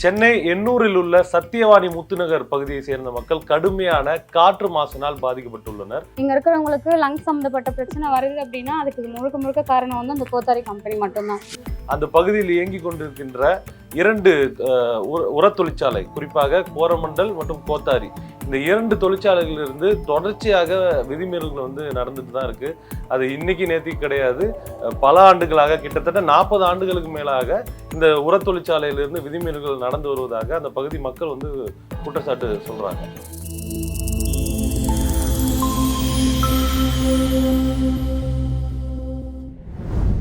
சென்னை எண்ணூரில் உள்ள சத்தியவாணி முத்துநகர் பகுதியை சேர்ந்த மக்கள் கடுமையான காற்று மாசினால் பாதிக்கப்பட்டுள்ளனர். இங்க இருக்கிறவங்களுக்கு லங்ஸ் சம்மந்தப்பட்ட பிரச்சனை வருது அப்படின்னா அதுக்கு முழுக்க முழுக்க காரணம் வந்து அந்த கோத்தாரி கம்பெனி மட்டும்தான். அந்த பகுதியில் இயங்கிக் கொண்டிருக்கின்ற இரண்டு உர- தொழிற்சாலை குறிப்பாக கோரமண்டல் மற்றும் கோத்தாரி. இந்த இரண்டு தொழிற்சாலைகளிலிருந்து தொடர்ச்சியாக விதிமீறல்கள் வந்து நடந்துட்டு தான் இருக்கு. அது இன்னைக்கு நேத்திக்கு கிடையாது. பல ஆண்டுகளாக கிட்டத்தட்ட நாற்பது ஆண்டுகளுக்கு மேலாக இந்த உர தொழிற்சாலையிலிருந்து விதிமீறல்கள் நடந்து வருவதாக அந்த பகுதி மக்கள் வந்து குற்றச்சாட்டு சொல்றாங்க.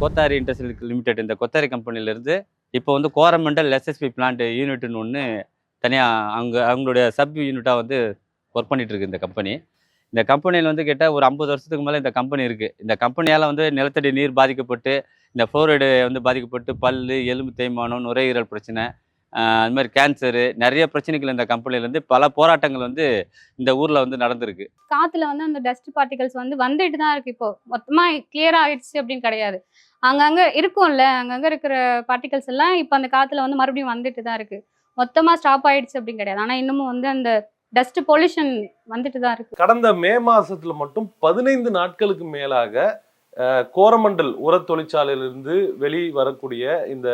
கோத்தாரி இண்டஸ்ட்ரியல் லிமிடெட் இந்த கொத்தாரி கம்பெனிலேருந்து இப்போ வந்து கோரமண்டல் எஸ்எஸ்பி பிளான்ட் யூனிட்னு ஒன்று தனியாக அவங்க அவங்களுடைய சப் யூனிட்டாக வந்து ஒர்க் பண்ணிகிட்ருக்கு இந்த கம்பெனி இந்த கம்பெனியில் வந்து கேட்டால் ஒரு ஐம்பது வருஷத்துக்கு மேலே இந்த கம்பெனி இருக்குது இந்த கம்பெனியால் வந்து நிலத்தடி நீர் பாதிக்கப்பட்டு இந்த ஃப்ளோரைடு வந்து பாதிக்கப்பட்டு பல் எலும்பு தேய்மானம் நுரையீரல் பிரச்சனை அது மாதிரி கேன்சரு நிறைய பிரச்சனைகள் இந்த கம்பெனிலேருந்து பல போராட்டங்கள் வந்து இந்த ஊரில் வந்து நடந்திருக்கு. காற்றுல வந்து அந்த டஸ்ட் பார்ட்டிகல்ஸ் வந்து வந்துட்டு தான் இருக்குது இப்போ. மொத்தமாக கிளியர் ஆகிடுச்சு அப்படின்னு கிடையாது. அங்கங்கே இருக்கும்ல அங்கங்கே இருக்கிற பார்ட்டிகல்ஸ் எல்லாம் இப்போ அந்த காற்றுல வந்து மறுபடியும் வந்துட்டு தான் இருக்குது மொத்தமா ஸ்டாப் ஆயிடுச்சு அப்படின்னு கிடையாது. ஆனா இன்னமும் வந்து அந்த டஸ்ட் பொல்யூஷன் வந்துட்டு தான் இருக்கு. கடந்த மே மாசத்துல மட்டும் பதினைந்து நாட்களுக்கு மேலாக கோரமண்டல் உர தொழிற்சாலையிலிருந்து வெளி வரக்கூடிய இந்த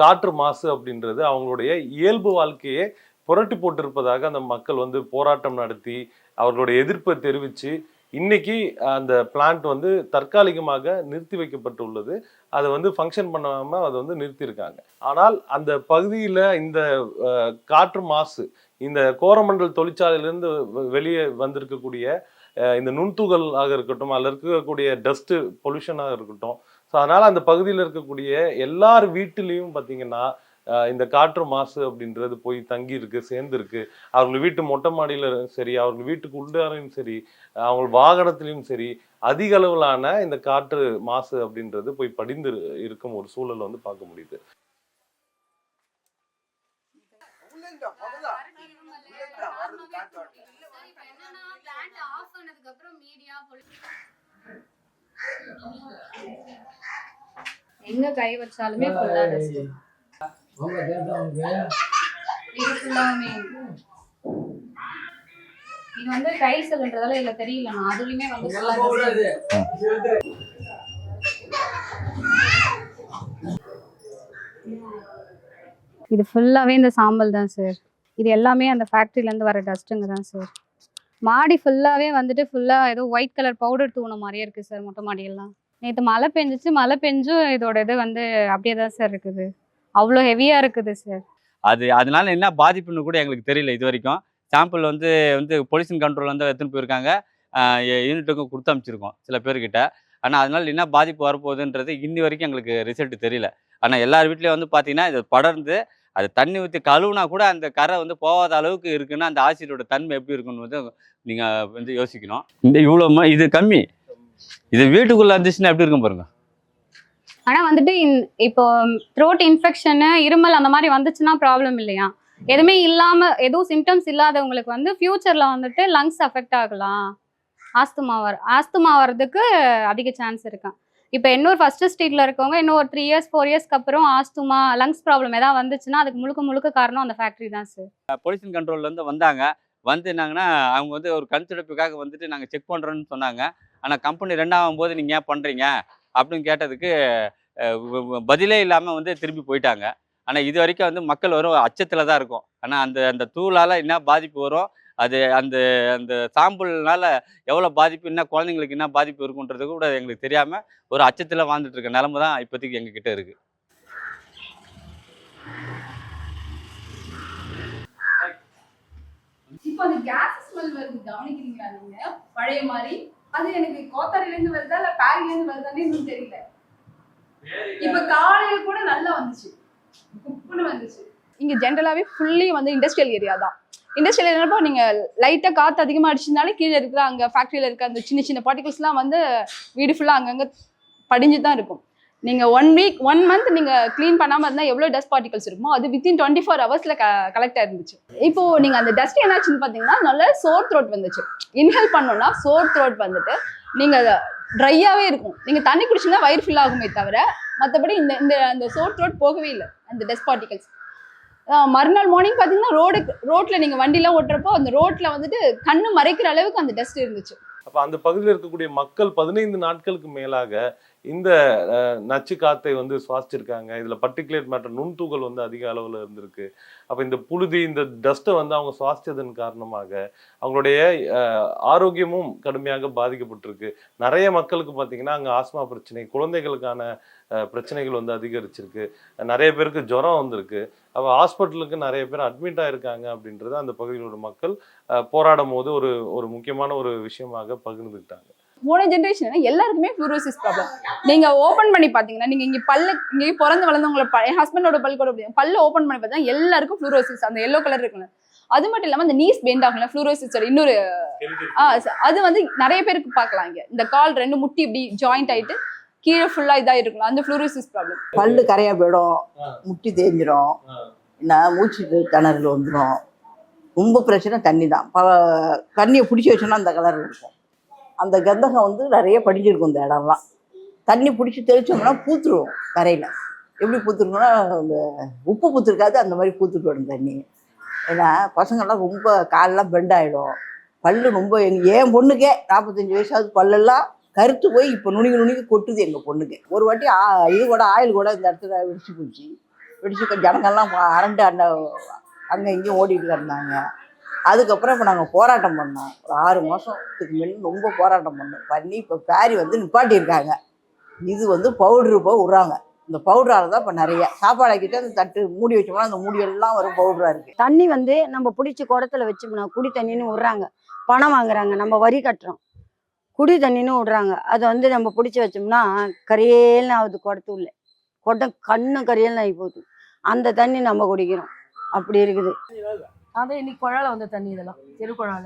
காற்று மாசு அப்படின்றது அவங்களுடைய இயல்பு வாழ்க்கையே புரட்டி போட்டிருப்பதாக அந்த மக்கள் வந்து போராட்டம் நடத்தி அவர்களுடைய எதிர்ப்பை தெரிவித்து இன்னைக்கு அந்த பிளான்ட் வந்து தற்காலிகமாக நிறுத்தி வைக்கப்பட்டுள்ளது. அதை வந்து ஃபங்க்ஷன் பண்ணாமல் அதை வந்து நிறுத்தியிருக்காங்க. ஆனால் அந்த பகுதியில் இந்த காற்று மாசு இந்த கோரமண்டல் தொழிற்சாலையிலேருந்து வெளியே வந்திருக்கக்கூடிய இந்த நுண்துகளாக இருக்கட்டும் அதில் இருக்கக்கூடிய டஸ்ட்டு பொல்யூஷனாக இருக்கட்டும். ஸோ அதனால் அந்த பகுதியில் இருக்கக்கூடிய எல்லார் வீட்டிலையும் பார்த்தீங்கன்னா இந்த காற்று மாசு அப்படின்றது போய் தங்கி இருக்கு சேர்ந்துருக்கு. அவர்கள் வீட்டு மொட்டை மாடியில சரி அவர்கள் வீட்டுக்கு உள்ளாரையும் சரி அவங்க வாகனத்திலையும் சரி அதிக அளவிலான இந்த காற்று மாசு அப்படின்றது போய் படிந்து இருக்கும் ஒரு சூழல் வந்து பார்க்க முடியுது. எங்க கை வச்சாலுமே இது ஃபுல்லாமே இது வந்து டைல்ஸ்ன்றதால இதுல தெரியல. நான் அதுலயுமே வந்து. இது ஃபுல்லாவே இந்த சாம்பல் தான் சார் இது எல்லாமே அந்த ஃபேக்டரியில இருந்து வர டஸ்ட்டுங்க தான் சார் மாடி ஃபுல்லாவே வந்துட்டு ஃபுல்லா ஏதோ ஒயிட் கலர் பவுடர் தூண மாதிரியே இருக்கு சார் மொட்டை மாடியெல்லாம். நேற்று மழை பெஞ்சிச்சு மழை பெஞ்சும் இதோட இது வந்து அப்படியே தான் சார் இருக்குது. அவ்வளோ ஹெவியா இருக்குது சார் அது அதனால என்ன பாதிப்புன்னு கூட எங்களுக்கு தெரியல இது வரைக்கும். சாம்பிள் வந்து வந்து பொல்யூஷன் கண்ட்ரோல் வந்து எடுத்துன்னு போயிருக்காங்க. யூனிட்டுக்கும் கொடுத்து அமைச்சிருக்கோம் சில பேர்கிட்ட. ஆனால் அதனால என்ன பாதிப்பு வரப்போகுதுன்றது இன்னி வரைக்கும் எங்களுக்கு ரிசல்ட் தெரியல. ஆனால் எல்லார் வீட்லேயும் வந்து பார்த்தீங்கன்னா இது படர்ந்து அது தண்ணி ஊற்றி கழுவுனா கூட அந்த கரை வந்து போகாத அளவுக்கு இருக்குன்னா அந்த ஆசிடோட தன்மை எப்படி இருக்குன்னு வந்து நீங்கள் வந்து யோசிக்கணும். இந்த இவ்வளோ இது கம்மி. இது வீட்டுக்குள்ளே இருந்துச்சுன்னா எப்படி இருக்கும் பாருங்க? ஆனால் வந்துட்டு இந் இப்போ த்ரோட் இன்ஃபெக்ஷனு இருமல் அந்த மாதிரி வந்துச்சுன்னா ப்ராப்ளம் இல்லையா? எதுவுமே இல்லாமல் எதுவும் சிம்டம்ஸ் இல்லாதவங்களுக்கு வந்து ஃப்யூச்சரில் வந்துட்டு லங்ஸ் அஃபெக்ட் ஆகலாம். ஆஸ்துமா வர ஆஸ்துமா வர்றதுக்கு அதிக சான்ஸ் இருக்கு. இப்போ இன்னொரு ஃபர்ஸ்ட் ஸ்ட்ரீட்ல இருக்கவங்க இன்னும் ஒரு த்ரீ இயர்ஸ் ஃபோர் இயர்ஸ்க்கு அப்புறம் ஆஸ்துமா லங்ஸ் ப்ராப்ளம் ஏதாவது வந்துச்சுன்னா அதுக்கு முழுக்க முழுக்க காரணம் அந்த ஃபேக்டரி தான் சார் பொல்யூஷன் கண்ட்ரோல்லேருந்து வந்தாங்க. வந்து என்னங்கன்னா அவங்க வந்து ஒரு கண்துடைப்புக்காக வந்துட்டு நாங்கள் செக் பண்ணுறோன்னு சொன்னாங்க. ஆனால் கம்பெனி ரெண்டாகும் போது நீங்கள் ஏன் பண்ணுறீங்க அப்படின்னு கேட்டதுக்கு பதிலே இல்லாமல் வந்து திரும்பி போயிட்டாங்க. ஆனால் இது வரைக்கும் வந்து மக்கள் வரும் அச்சத்தில் தான் இருக்கும். ஆனால் அந்த அந்த தூளால் என்ன பாதிப்பு வரும்? அது அந்த அந்த சாம்பிள்னால எவ்வளோ பாதிப்பு என்ன குழந்தைங்களுக்கு என்ன பாதிப்பு இருக்குன்றது கூட எங்களுக்கு தெரியாமல் ஒரு அச்சத்தில் வாழ்ந்துட்டு இருக்க நிலமை தான் இப்போதைக்கு எங்ககிட்ட இருக்குது இப்போ அந்த கேஸ் ஸ்மெல் வருது கவனிக்கிறீங்களா நீங்க? பழைய மாதிரி? அது எனக்கு கோத்தாரில இருந்து வருதா இல்ல பேரில இருந்து வருதான்னு இன்னும் தெரியல. இப்ப காலையில கூட நல்லா வந்துச்சு. குப்புன்னு வந்துச்சு. இங்க ஜென்ரலாவே ஃபுல்லி வந்து இண்டஸ்ட்ரியல் ஏரியா தான். இண்டஸ்ட்ரியல் ஏரியாப்போ நீங்க லைட்டா காத்து அதிகமா அடிச்சதுனால கீழே இருக்கிற அங்க ஃபேக்டரியில இருக்க அந்த சின்ன சின்ன பார்ட்டிகல்ஸ்லாம் வந்து வீடு ஃபுல்லா அங்கங்க படிஞ்சு தான் இருக்கும். நீங்க ஒன் வீக் ஒன் மந்த் நீங்க க்ளீன் பண்ணாம இருந்தா எவ்வளவு டஸ்ட் பார்ட்டிகல்ஸ் இருக்குமோ அது வித்தின் டுவெண்ட்டி ஃபோர் ஹவர்ஸ்ல கலெக்ட் ஆயிருந்துச்சு. இப்போ நீங்க அந்த டஸ்ட் என்னாச்சுன்னு பாத்தீங்கன்னா நல்ல சோர் த்ரோட் வந்துச்சு. இன்ஹெல் பண்ணோம்னா சோர் த்ரோட் வந்துட்டு நீங்க ட்ரையாவே இருக்கும். நீங்க தண்ணி குடிச்சீங்கன்னா வயிறு ஃபில் ஆகுமே தவிர மற்றபடி இந்த இந்த அந்த சோர் த்ரோட் போகவே இல்லை அந்த டஸ்ட் பார்ட்டிகல்ஸ் மறுநாள் மார்னிங் பார்த்தீங்கன்னா ரோடு ரோட்ல நீங்க வண்டிலாம் ஓட்டுறப்போ அந்த ரோட்ல வந்துட்டு கண்ணு மறைக்கிற அளவுக்கு அந்த டஸ்ட் இருந்துச்சு. அப்போ அந்த பகுதியில் இருக்கக்கூடிய மக்கள் பதினைந்து நாட்களுக்கு மேலாக இந்த நச்சு காத்தை வந்து சுவாசிச்சிருக்காங்க. இதில் பர்டிகுலேட் மேட்டர் நுண்துகள் வந்து அதிக அளவில் இருந்திருக்கு. அப்போ இந்த புழுதி இந்த டஸ்ட்டை வந்து அவங்க சுவாசித்ததன் காரணமாக அவங்களுடைய ஆரோக்கியமும் கடுமையாக பாதிக்கப்பட்டிருக்கு. நிறைய மக்களுக்கு பார்த்தீங்கன்னா அங்கே ஆஸ்மா பிரச்சனை குழந்தைகளுக்கான பிரச்சனைகள் வந்து அதிகரிச்சிருக்கு. நிறைய பேருக்கு ஜுரம் வந்திருக்கு. அப்போ ஹாஸ்பிட்டலுக்கு நிறைய பேர் அட்மிட் ஆகிருக்காங்க அப்படின்றது அந்த பகுதியிலோட மக்கள் போராடும் போது ஒரு ஒரு முக்கியமான ஒரு விஷயமாக பகிர்ந்துக்கிட்டாங்க. போன ஜென்ரேஷன் எல்லாருக்குமே ஃப்ளூரோசிஸ் ப்ராப்ளம் நீங்க ஓபன் பண்ணி பாத்தீங்கன்னா நீங்க இங்க பல்லு இங்கே பிறந்து வளர்ந்தவங்கள என் ஹஸ்பண்டோட பல் கூட பல்ல ஓபன் பண்ணி பார்த்தா எல்லாருக்கும் ஃப்ளூரோசிஸ் அந்த எல்லோ கலர் இருக்குல்ல அது மட்டும் இல்லாம அந்த நீஸ் பெண்ட் ஆகும்ல ஃப்ளூரோசிஸோட இன்னொரு அது வந்து நிறைய பேருக்கு பார்க்கலாம் இங்க. இந்த கால் ரெண்டு முட்டி இப்படி ஜாயிண்ட் ஆயிட்டு கீழே ஃபுல்லா இதா இருக்கும்ல அந்த ஃப்ளூரோசிஸ் ப்ராப்ளம் பல்லு கரையா போயிடும். முட்டி தேஞ்சிரும். என்ன மூச்சு திணறல் வந்துடும் ரொம்ப பிரச்சனை தண்ணி தான் ப தண்ணியை பிடிச்சி வச்சோன்னா அந்த கலரில் இருக்கும். அந்த கந்தகம் வந்து நிறைய படிஞ்சிருக்கும் இந்த இடம்லாம். தண்ணி பிடிச்சி தெளிச்சோம்னா பூத்துருவோம் கரையில் எப்படி பூத்துருக்கோம்னா அந்த உப்பு பூத்துருக்காது அந்த மாதிரி பூத்துட்டு வரும் தண்ணி. ஏன்னா பசங்கள்லாம் ரொம்ப காலெல்லாம் பெண்ட் ஆகிடும் பல்லு ரொம்ப எங்கள் என் பொண்ணுக்கே நாற்பத்தஞ்சு வயசாவது பல்லெல்லாம் கருத்து போய் இப்போ நுணுங்கி நுணுங்கி கொட்டுது எங்கள் பொண்ணுக்கு. ஒரு வாட்டி ஆ- இது கூட ஆயில் கூட இந்த இடத்துல வெடிச்சு போச்சு. வெடிச்சு ஜனங்கள்லாம் அரண்டு அண்ணன் அங்கே இங்கேயும் ஓடிட்டு இருந்தாங்க. அதுக்கப்புறம் இப்போ நாங்கள் போராட்டம் பண்ணோம். ஒரு ஆறு மாதத்துக்கு முன்னாடி ரொம்ப போராட்டம் பண்ணோம். பண்ணி இப்போ பேரி வந்து நிப்பாட்டியிருக்காங்க. இது வந்து பவுட்ரு இப்போ விட்றாங்க. இந்த பவுடரால் தான் இப்போ நிறைய. சாப்பாடு ஆக்கிட்டு அந்த தட்டு மூடி வச்சோம்னா அந்த மூடியெல்லாம் வரும் பவுடராக இருக்குது தண்ணி வந்து நம்ம பிடிச்சி குடத்துல வச்சோம்னா குடி தண்ணின்னு விட்றாங்க. பணம் வாங்குறாங்க. நம்ம வரி கட்டுறோம். குடி தண்ணின்னு விட்றாங்க. அதை வந்து நம்ம பிடிச்சி வச்சோம்னா கரையல்னு ஆகுது குடத்து உள்ள. குடம் கண்ணு கரையல்னு ஆகி போகுது. அந்த தண்ணி நம்ம குடிக்கிறோம். அப்படி இருக்குது. அதான் இன்னைக்கு குழால வந்த தண்ணி இதெல்லாம் தெரு குழால.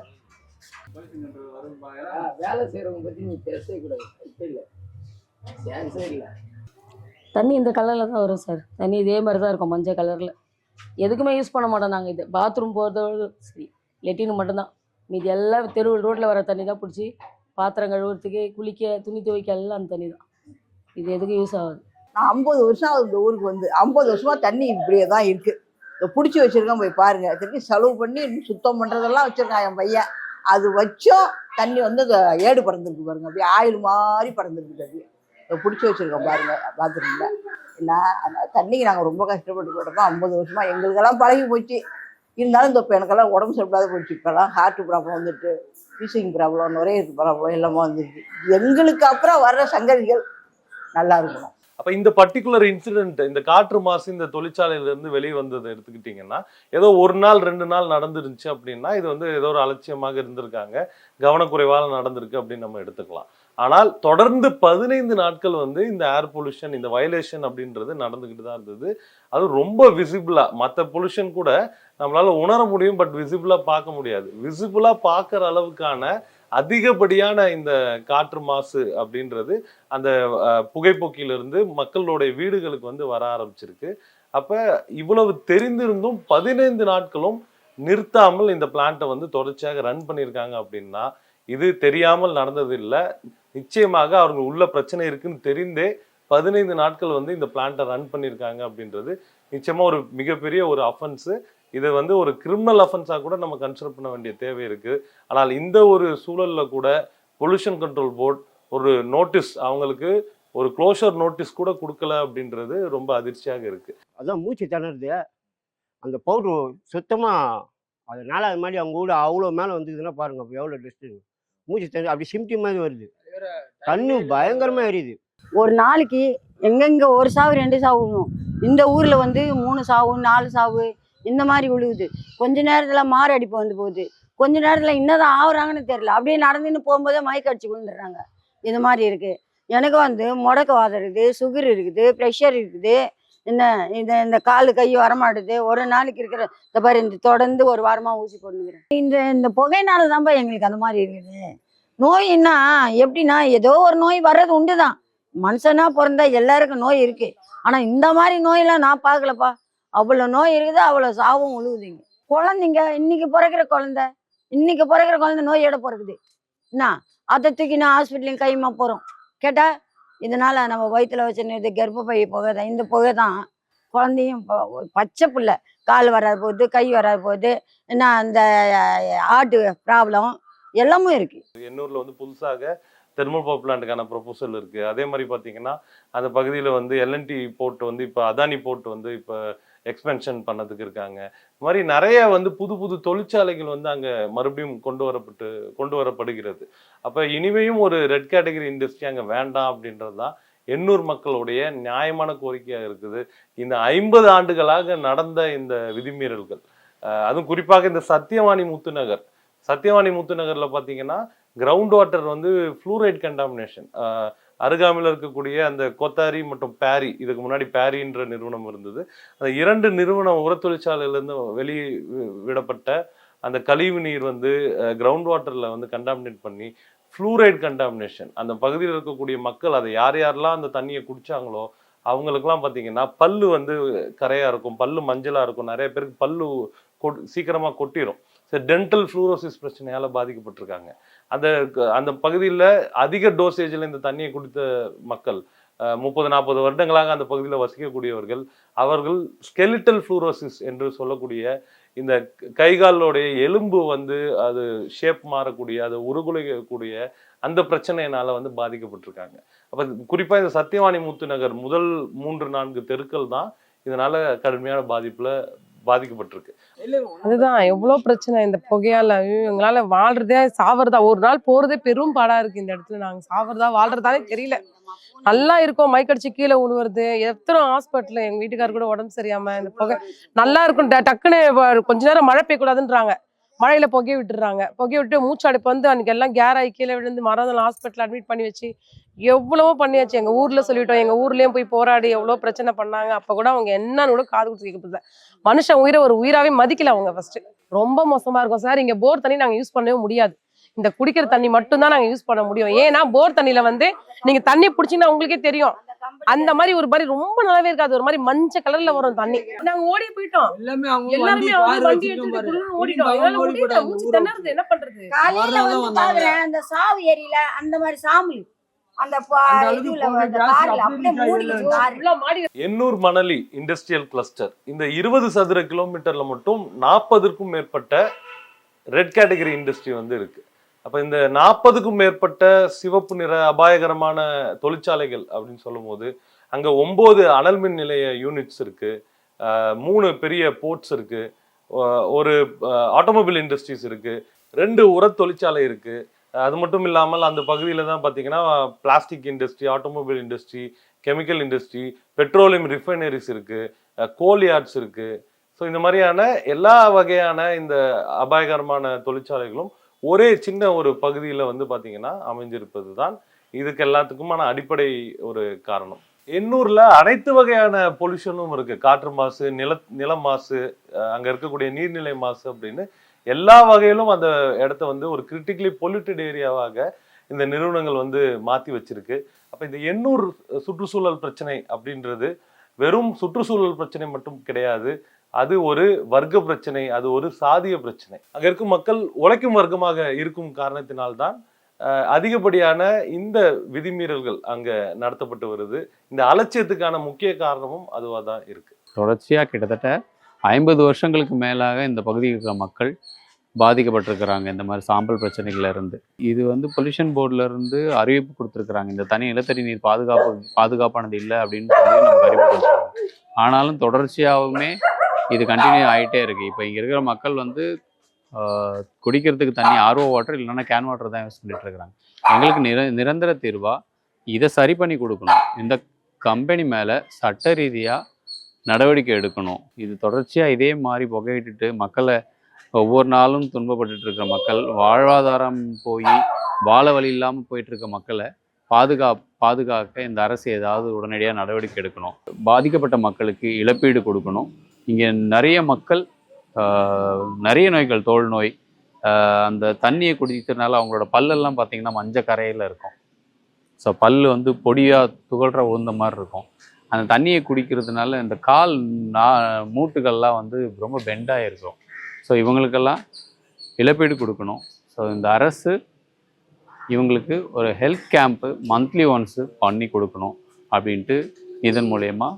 வேலை செய்கிறவங்க பற்றி நீ பேசவே கூடாது. இல்லை. சான்ஸே இல்லை தண்ணி இந்த கலரில் தான் வரும் சார் தண்ணி இதே மாதிரி தான் இருக்கும் மஞ்சள் கலரில் எதுக்குமே யூஸ் பண்ண மாட்டோம் நாங்கள் இது. பாத்ரூம் போகிறதோட சரி லெட்டின் மட்டும்தான். மீதி எல்லாம் தெரு ரோட்டில் வர தண்ணி தான் பிடிச்சி பாத்திரம் கழுவுறதுக்கு குளிக்க துணி துவைக்க எல்லாம் அந்த தண்ணி தான். இது எதுக்கும் யூஸ் ஆகாது. நான் ஐம்பது வருஷம் ஆகுது இந்த ஊருக்கு வந்து. ஐம்பது வருஷமா தண்ணி இப்படியே தான் இருக்கு. இதை பிடிச்சி வச்சுருக்கேன் போய் பாருங்கள் திருப்பி செலவு பண்ணி இன்னும் சுத்தம் பண்ணுறதெல்லாம் வச்சிருக்கான் என் பையன். அது வச்சும் தண்ணி வந்து அந்த ஏடு பறந்துருக்கு பாருங்க. அப்படியே ஆயில் மாதிரி பறந்துருக்கு அப்படியே பிடிச்சி வச்சுருக்கோம் பாருங்க. பாத்ரூமில். இல்லை அதனால் தண்ணிக்கு நாங்கள் ரொம்ப கஷ்டப்பட்டு போட்டோம் ஐம்பது வருஷமாக எங்களுக்கெல்லாம் பழகி போச்சு. இருந்தாலும் இந்த இப்போ எனக்கெல்லாம் உடம்பு சரியில்லாத போச்சு. இப்போல்லாம் ஹார்ட் ப்ராப்ளம் வந்துட்டு பீசிங் ப்ராப்ளம் நுரையீரல் ப்ராப்ளம் எல்லாமே வந்துருக்கு எங்களுக்கு அப்புறம் வர்ற சங்கதிகள் நல்லா இருக்கணும். அப்போ இந்த பர்டிகுலர் இன்சிடென்ட் இந்த காற்று மாசு இந்த தொழிற்சாலையிலிருந்து வெளியே வந்ததை எடுத்துக்கிட்டிங்கன்னா ஏதோ ஒரு நாள் ரெண்டு நாள் நடந்துருந்துச்சு அப்படின்னா இது வந்து ஏதோ ஒரு அலட்சியமாக இருந்திருக்காங்க. கவனக்குறைவால் நடந்திருக்கு அப்படின்னு நம்ம எடுத்துக்கலாம். ஆனால் தொடர்ந்து பதினைந்து நாட்கள் வந்து இந்த ஏர் பொல்யூஷன் இந்த வயலேஷன் அப்படின்றது நடந்துக்கிட்டு தான் இருந்தது. அது ரொம்ப விசிபிளாக மற்ற பொல்யூஷன் கூட நம்மளால் உணர முடியும் பட் விசிபிளாக பார்க்க முடியாது. விசிபிளாக பார்க்குற அளவுக்கான அதிகப்படியான இந்த காற்று மாசு அப்படின்றது அந்த புகைப்போக்கிலிருந்து மக்களுடைய வீடுகளுக்கு வந்து வர ஆரம்பிச்சிருக்கு. அப்ப இவ்வளவு தெரிந்திருந்தும் பதினைந்து நாட்களும் நிறுத்தாமல் இந்த பிளான்ட்டை வந்து தொடர்ச்சியாக ரன் பண்ணியிருக்காங்க அப்படின்னா இது தெரியாமல் நடந்தது இல்லை நிச்சயமாக அவங்க உள்ள பிரச்சனை இருக்குன்னு தெரிந்தே பதினைந்து நாட்கள் வந்து இந்த பிளான்ட்டை ரன் பண்ணியிருக்காங்க அப்படின்றது நிச்சயமா ஒரு மிகப்பெரிய ஒரு அஃபென்ஸு இது வந்து ஒரு கிரிமினல் அஃபென்ஸாக கூட நம்ம கன்சிடர் பண்ண வேண்டிய தேவை இருக்கு. ஆனால் இந்த ஒரு சூழல்ல கூட பொல்யூஷன் கண்ட்ரோல் போர்ட் ஒரு நோட்டீஸ் அவங்களுக்கு ஒரு க்ளோஷர் நோட்டீஸ் கூட கொடுக்கல அப்படின்றது ரொம்ப அதிர்ச்சியாக இருக்கு. அதான் மூச்சு திணறுது. அந்த பவுட்ரு சுத்தமாக அதனால அது மாதிரி அவங்க ஊட அவ்வளோ மேலே வந்ததுன்னா பாருங்க அப்போ எவ்வளோ டஸ்ட்டு மூச்சு திணறு அப்படி சிம்டி மாதிரி வருது. கண்ணு பயங்கரமாக எரியுது. ஒரு நாளைக்கு எங்கெங்க ஒரு சாவு ரெண்டு சாவு இந்த ஊர்ல வந்து மூணு சாவு நாலு சாவு இந்த மாதிரி விழுகுது. கொஞ்ச நேரத்துல மாறு அடிப்பு வந்து போகுது. கொஞ்ச நேரத்துல இன்னதான் ஆகுறாங்கன்னு தெரியல. அப்படியே நடந்துன்னு போகும்போதே மயக்க அடிச்சு விழுந்துடுறாங்க. இது மாதிரி இருக்கு. எனக்கு வந்து முடக்க வாதம் இருக்குது சுகர் இருக்குது ப்ரெஷர் இருக்குது. என்ன இந்த இந்த கால் கை வரமாட்டுது. ஒரு நாளைக்கு இருக்கிற இந்த பாரு இந்த தொடர்ந்து ஒரு வாரமா ஊசி போட்டுக்கிறேன் இந்த இந்த புகையினால தான்ப்பா எங்களுக்கு அந்த மாதிரி இருக்குது. நோயின்னா எப்படின்னா ஏதோ ஒரு நோய் வர்றது உண்டுதான். மனுஷனா பிறந்தா எல்லாருக்கும் நோய் இருக்கு. ஆனா இந்த மாதிரி நோயெல்லாம் நான் பார்க்கலப்பா. அவ்வளோ நோய் இருக்குது அவ்வளோ சாவும் உழுவுதுங்க. குழந்தைங்க இன்னைக்கு பிறக்கிற குழந்தை இன்னைக்கு பிறக்கிற குழந்தை நோயோட பிறக்குது என்ன? அதை தூக்கி நான் ஹாஸ்பிட்டலையும் கைமா போகிறோம் கேட்டால் இதனால் நம்ம வயிற்றுல வச்சுன்னு இது கர்ப்பப்பை புகை தான் இந்த புகை தான் குழந்தையும் ப- பச்சை பிள்ளை. கால் வராது போகுது கை வராது போகுது. என்ன அந்த ஆட்டு ப்ராப்ளம் எல்லாமே இருக்குது எண்ணூரில் வந்து புதுசாக தெர்மல் பவர் பிளான்ட்டுக்கான ப்ரொபோசல் இருக்குது அதே மாதிரி பார்த்தீங்கன்னா அந்த பகுதியில் வந்து எல்என்டி போர்ட் வந்து இப்போ அதானி போர்ட் வந்து இப்போ எக்ஸ்பென்ஷன் பண்ணதுக்கு இருக்காங்க. இது மாதிரி நிறைய வந்து புது புது தொழிற்சாலைகள் வந்து அங்கே மறுபடியும் கொண்டு வரப்பட்டு கொண்டு வரப்படுகிறது. அப்போ இனிமேயும் ஒரு ரெட் கேட்டகரி இண்டஸ்ட்ரி அங்கே வேண்டாம் அப்படின்றது தான் எண்ணூர் மக்களுடைய நியாயமான கோரிக்கையாக இருக்குது. இந்த ஐம்பது ஆண்டுகளாக நடந்த இந்த விதிமீறல்கள் அதுவும் குறிப்பாக இந்த சத்தியவாணி முத்துநகர். சத்தியவாணி முத்துநகரில் பார்த்தீங்கன்னா கிரவுண்ட் வாட்டர் வந்து ஃப்ளூரைட் கண்டாமினேஷன் அருகாமையில் இருக்கக்கூடிய அந்த கொத்தாரி மற்றும் பேரி இதுக்கு முன்னாடி பேரின்ற நிறுவனம் இருந்தது. அந்த இரண்டு நிறுவனம் உர தொழிற்சாலையிலேருந்து வெளி விடப்பட்ட அந்த கழிவு நீர் வந்து கிரவுண்ட் வாட்டரில் வந்து கண்டாமினேட் பண்ணி ஃப்ளூரைட் கண்டாமினேஷன் அந்த பகுதியில் இருக்கக்கூடிய மக்கள் அதை யார் யாரெல்லாம் அந்த தண்ணியை குடிச்சாங்களோ அவங்களுக்குலாம் பார்த்தீங்கன்னா பல்லு வந்து கரையாக இருக்கும் பல்லு மஞ்சளாக இருக்கும். நிறைய பேருக்கு பல்லு கொட் சீக்கிரமாக கொட்டிடும் சரி டென்டல் ஃப்ளூரோசிஸ் பிரச்சனையால் பாதிக்கப்பட்டிருக்காங்க. அந்த அந்த பகுதியில் அதிக டோசேஜில் இந்த தண்ணியை குடித்த மக்கள் முப்பது நாற்பது வருடங்களாக அந்த பகுதியில் வசிக்கக்கூடியவர்கள் அவர்கள் ஸ்கெலிட்டல் ஃப்ளூரோசிஸ் என்று சொல்லக்கூடிய இந்த கைகாலோடைய எலும்பு வந்து அது ஷேப் மாறக்கூடிய அது உருகுலைக்கக்கூடிய அந்த பிரச்சனையினால் வந்து பாதிக்கப்பட்டிருக்காங்க. அப்போ குறிப்பாக இந்த சத்தியவாணி முத்து நகர் முதல் மூன்று நான்கு தெருக்கள் தான் இதனால் கடுமையான பாதிப்பில் பாதிக்கப்பட்டிருக்கு. அதுதான் எவ்வளோ பிரச்சனை இந்த புகையால? ஐயோ, எங்களால வாழ்றதே சாவறதா? ஒரு நாள் போறதே பெரும் பாடா இருக்கு இந்த இடத்துல. நாங்க சாவறதா வாழ்றதானே தெரியல. நல்லா இருக்கோம் மைக்கடிச்சு கீழே விழுவுறது எத்தனை ஹாஸ்பிட்டல் எங்க வீட்டுக்காரர் கூட உடம்பு சரியாம இந்த புகை நல்லா இருக்கும். டக்குன்னு கொஞ்ச நேரம் மழை பெய்யக்கூடாதுன்றாங்க. மழையில புகைய விட்டுறாங்க. புகைய விட்டு மூச்சடைப்பு வந்து அன்னைக்கு எல்லாம் கேர் ஆகி கீழே விழுந்து மறந்தாலும் ஹாஸ்பிட்டல் அட்மிட் பண்ணி வச்சு எவ்வளவோ பண்ணியாச்சு. எங்க ஊர்ல சொல்லிட்டோம். எங்க ஊர்லயும் போய் போராடி எவ்வளோ பிரச்சனை பண்ணாங்க. அப்ப கூட அவங்க என்னன்னு கூட காது கொடுத்து கேட்கல மனுஷன் உயிரை ஒரு உயிராவே மதிக்கல அவங்க ஃபர்ஸ்ட் ரொம்ப மோசமா இருக்கும். சார் இங்க போர் தண்ணி நாங்க யூஸ் பண்ணவே முடியாது. இந்த குடிக்கிற தண்ணி மட்டும் தான் நாங்க யூஸ் பண்ண முடியும். ஏன்னா போர் தண்ணியில வந்து நீங்க தண்ணி பிடிச்சீங்கன்னா உங்களுக்கே தெரியும். அந்த மாதிரி ஒரு மாதிரி ரொம்ப நல்லாவே இருக்காது. ஒரு மாதிரி மஞ்சள் கலர்ல வரும் தண்ணி. நாங்க ஓடி போயிட்டோம். எல்லாமே அவங்க எல்லாருமே வண்டி எடுத்துட்டு ஓடிட்டோம். என்ன பண்றது? காலையில வந்து. பாக்குறேன் அந்த சாவு ஏரியில அந்த மாதிரி மாடி எண்ணூர் மணலி இண்டஸ்ட்ரியல் கிளஸ்டர் இந்த இருபது சதுர கிலோமீட்டர்ல மட்டும் நாற்பதுக்கும் மேற்பட்ட ரெட் கேட்டகரி இண்டஸ்ட்ரி வந்து இருக்கு. அப்ப இந்த நாற்பதுக்கும் மேற்பட்ட சிவப்பு நிற அபாயகரமான தொழிற்சாலைகள் அப்படின்னு சொல்லும்போது அங்க ஒன்பது அனல் மின் நிலைய யூனிட்ஸ் இருக்கு. மூணு பெரிய போர்ட்ஸ் இருக்கு. ஒரு ஆட்டோமொபைல் இண்டஸ்ட்ரீஸ் இருக்கு. ரெண்டு உர தொழிற்சாலை இருக்கு. அது மட்டும் இல்லாமல் அந்த பகுதியில் தான் பார்த்தீங்கன்னா plastic industry automobile industry chemical industry petroleum refineries இருக்கு. கோல் யார்ட்ஸ் இருக்கு. ஸோ இந்த மாதிரியான எல்லா வகையான இந்த அபாயகரமான தொழிற்சாலைகளும் ஒரே சின்ன ஒரு பகுதியில் வந்து பார்த்தீங்கன்னா அமைஞ்சிருப்பது தான் இதுக்கு எல்லாத்துக்குமான அடிப்படை ஒரு காரணம். எண்ணூரில் அனைத்து வகையான பொல்யூஷனும் இருக்குது காற்று மாசு நில நில மாசு அங்கே இருக்கக்கூடிய நீர்நிலை மாசு அப்படின்னு எல்லா வகையிலும் அந்த இடத்த வந்து ஒரு கிரிட்டிக்கலி பொல்யூட்டட் ஏரியாவாக இந்த நிறுவனங்கள் வந்து மாற்றி வச்சிருக்கு. அப்போ இந்த எண்ணூர் சுற்றுச்சூழல் பிரச்சனை அப்படின்றது வெறும் சுற்றுச்சூழல் பிரச்சனை மட்டும் கிடையாது. அது ஒரு வர்க்க பிரச்சனை அது ஒரு சாதிய பிரச்சனை. அங்கே இருக்கும் மக்கள் உழைக்கும் வர்க்கமாக இருக்கும் காரணத்தினால்தான் அதிகப்படியான இந்த விதிமீறல்கள் அங்கே நடத்தப்பட்டு வருது. இந்த அலட்சியத்துக்கான முக்கிய காரணமும் அதுவாக தான் இருக்குது தொடர்ச்சியாக கிட்டத்தட்ட ஐம்பது வருஷங்களுக்கு மேலாக இந்த பகுதியில் இருக்கிற மக்கள் பாதிக்கப்பட்டிருக்கிறாங்க இந்த மாதிரி சாம்பல் பிரச்சனைகள்லேருந்து இது வந்து பொல்யூஷன் போர்டுலேருந்து அறிவிப்பு கொடுத்துருக்குறாங்க. இந்த தனி நிலத்தடி நீர் பாதுகாப்பு பாதுகாப்பானது இல்லை அப்படின்னு சொல்லி நமக்கு அறிவிப்பு கொடுத்துருக்காங்க. ஆனாலும் தொடர்ச்சியாகவுமே இது கண்டினியூ ஆகிட்டே இருக்குது இப்போ இங்கே இருக்கிற மக்கள் வந்து குடிக்கிறதுக்கு தண்ணி ஆர்ஓ வாட்டர் இல்லைன்னா கேன் வாட்டர் தான் யூஸ் பண்ணிட்டு இருக்கிறாங்க. எங்களுக்கு நிர நிரந்தர தீர்வாக இதை சரி பண்ணி கொடுக்கணும். இந்த கம்பெனி மேலே சட்ட ரீதியாக நடவடிக்கை எடுக்கணும். இது தொடர்ச்சியாக இதே மாதிரி புகையிட்டுட்டு மக்களை ஒவ்வொரு நாளும் துன்பப்பட்டுட்டு இருக்கிற மக்கள் வாழ்வாதாரம் போய் வாழ வழி இல்லாமல் போயிட்டுருக்க மக்களை பாதுகா பாதுகாக்க இந்த அரசு ஏதாவது உடனடியாக நடவடிக்கை எடுக்கணும். பாதிக்கப்பட்ட மக்களுக்கு இழப்பீடு கொடுக்கணும். இங்கே நிறைய மக்கள் நிறைய நோய்கள் தோல் நோய் அந்த தண்ணியை குடிக்கிறதுனால அவங்களோட பல்லெல்லாம் பார்த்தீங்கன்னா மஞ்சள் கரையில் இருக்கும். ஸோ பல் வந்து பொடியாக துகள்ற உழுந்த மாதிரி இருக்கும். அந்த தண்ணியை குடிக்கிறதுனால இந்த கால் நா மூட்டுகள்லாம் வந்து ரொம்ப பெண்டாக இருக்கும் ஸோ இவங்களுக்கெல்லாம் இழப்பீடு கொடுக்கணும். ஸோ இந்த அரசு இவங்களுக்கு ஒரு ஹெல்த் கேம்ப்பு மந்த்லி ஒன்ஸு பண்ணி கொடுக்கணும் அப்படின்ட்டு இதன் மூலயமா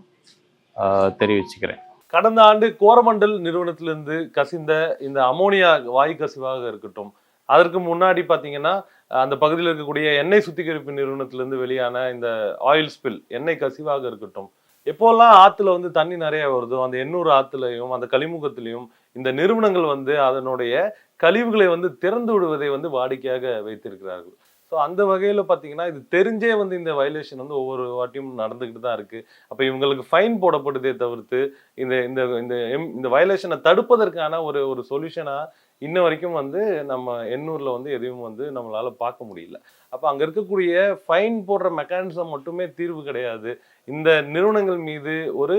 தெரிவிச்சுக்கிறேன். கடந்த ஆண்டு கோரமண்டல் நிறுவனத்திலிருந்து கசிந்த இந்த அமோனியா வாயு கசிவாக இருக்கட்டும் அதற்கு முன்னாடி பார்த்தீங்கன்னா அந்த பகுதியில் இருக்கக்கூடிய எண்ணெய் சுத்திகரிப்பு நிறுவனத்திலிருந்து வெளியான இந்த ஆயில் ஸ்பில் எண்ணெய் கசிவாக இருக்கட்டும் எப்போல்லாம் ஆற்றுல வந்து தண்ணி நிறைய வருதோ அந்த எண்ணூறு ஆற்றுலையும் அந்த கழிமுகத்திலையும் இந்த நிறுவனங்கள் வந்து அதனுடைய கழிவுகளை வந்து திறந்து விடுவதை வந்து வாடிக்கையாக வைத்திருக்கிறார்கள். ஸோ அந்த வகையில் பார்த்தீங்கன்னா இது தெரிஞ்சே வந்து இந்த வயலேஷன் வந்து ஒவ்வொரு வாட்டியும் நடந்துக்கிட்டு தான் இருக்குது அப்போ இவங்களுக்கு ஃபைன் போடப்படுதே தவிர்த்து இந்த இந்த இந்த எம் இந்த வயலேஷனை தடுப்பதற்கான ஒரு ஒரு சொல்யூஷனாக இன்ன வரைக்கும் வந்து நம்ம எண்ணூரில் வந்து எதையும் வந்து நம்மளால் பார்க்க முடியல. அப்போ அங்கே இருக்கக்கூடிய ஃபைன் போடுற மெக்கானிசம் மட்டுமே தீர்வு கிடையாது. இந்த நிறுவனங்கள் மீது ஒரு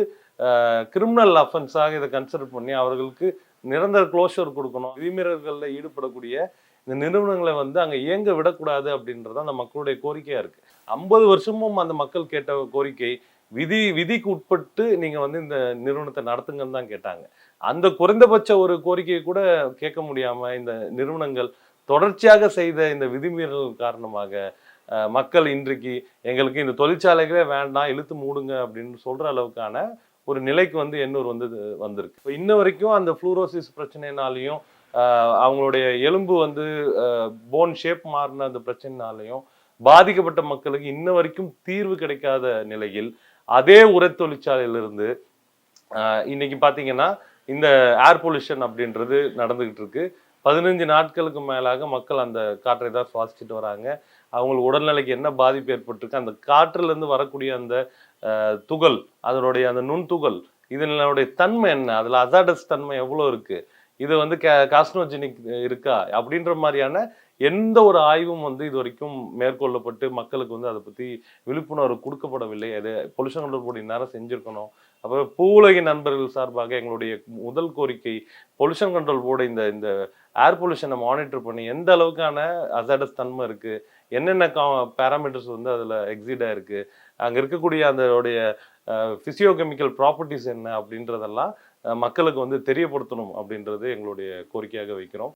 கிரிமினல் அஃபென்ஸாக இதை கன்சிடர் பண்ணி அவர்களுக்கு நிரந்தர க்ளோஷர் கொடுக்கணும். விதிமீறல்களில் ஈடுபடக்கூடிய இந்த நிறுவனங்களை வந்து அங்கே இயங்க விடக்கூடாது அப்படின்றது அந்த மக்களுடைய கோரிக்கையாக இருக்குது ஐம்பது வருஷமும் அந்த மக்கள் கேட்ட கோரிக்கை விதி விதிக்கு உட்பட்டு நீங்கள் வந்து இந்த நிறுவனத்தை நடத்துங்கன்னு தான் கேட்டாங்க. அந்த குறைந்தபட்ச ஒரு கோரிக்கையை கூட கேட்க முடியாமல் இந்த நிறுவனங்கள் தொடர்ச்சியாக செய்த இந்த விதிமீறல் காரணமாக மக்கள் இன்றைக்கு எங்களுக்கு இந்த தொழிற்சாலைகளே வேண்டாம் இழுத்து மூடுங்க அப்படின்னு சொல்கிற அளவுக்கான ஒரு நிலைக்கு வந்து எண்ணூர் வந்து வந்திருக்கு. இப்போ இன்ன வரைக்கும் அந்த ஃப்ளூரோசிஸ் பிரச்சனைனாலையும் அவங்களுடைய எலும்பு வந்து போன் ஷேப் மாறின அந்த பிரச்சனைனாலையும் பாதிக்கப்பட்ட மக்களுக்கு இன்ன வரைக்கும் தீர்வு கிடைக்காத நிலையில் அதே உரை தொழிற்சாலையிலிருந்து இன்னைக்கு பார்த்தீங்கன்னா இந்த ஏர் பொல்யூஷன் அப்படின்றது நடந்துகிட்டு இருக்கு. பதினஞ்சு நாட்களுக்கு மேலாக மக்கள் அந்த காற்றை தான் சுவாசிச்சுட்டு வராங்க. அவங்களுக்கு உடல்நிலைக்கு என்ன பாதிப்பு ஏற்பட்டிருக்கு அந்த காற்றுலேருந்து வரக்கூடிய அந்த துகள் அதனுடைய அந்த நுண்துகள் இதனுடைய தன்மை என்ன அதில் அசாடஸ் தன்மை எவ்வளோ இருக்குது இது வந்து காஸ்னோஜெனிக் இருக்கா? அப்படின்ற மாதிரியான எந்த ஒரு ஆய்வும் வந்து இது வரைக்கும் மேற்கொள்ளப்பட்டு மக்களுக்கு வந்து அதை பற்றி விழிப்புணர்வு கொடுக்கப்படவில்லை. அது பொல்யூஷன் கண்ட்ரோல் போர்டு நேரம் செஞ்சுருக்கணும். அப்போ பூவுலகி நண்பர்கள் சார்பாக எங்களுடைய முதல் கோரிக்கை பொல்யூஷன் கண்ட்ரோல் போர்டு இந்த இந்த ஏர் பொல்யூஷனை மானிட்டர் பண்ணி எந்த அளவுக்கான அசாடஸ் தன்மை இருக்குது என்னென்ன கா பேராமீட்டர்ஸ் வந்து அதில் எக்ஸிடாக இருக்குது அங்கே இருக்கக்கூடிய அதோடைய ஃபிசியோகெமிக்கல் ப்ராப்பர்ட்டிஸ் என்ன அப்படின்றதெல்லாம் மக்களுக்கு வந்து தெரியப்படுத்தணும் அப்படின்றது எங்களுடைய கோரிக்கையாக வைக்கிறோம்.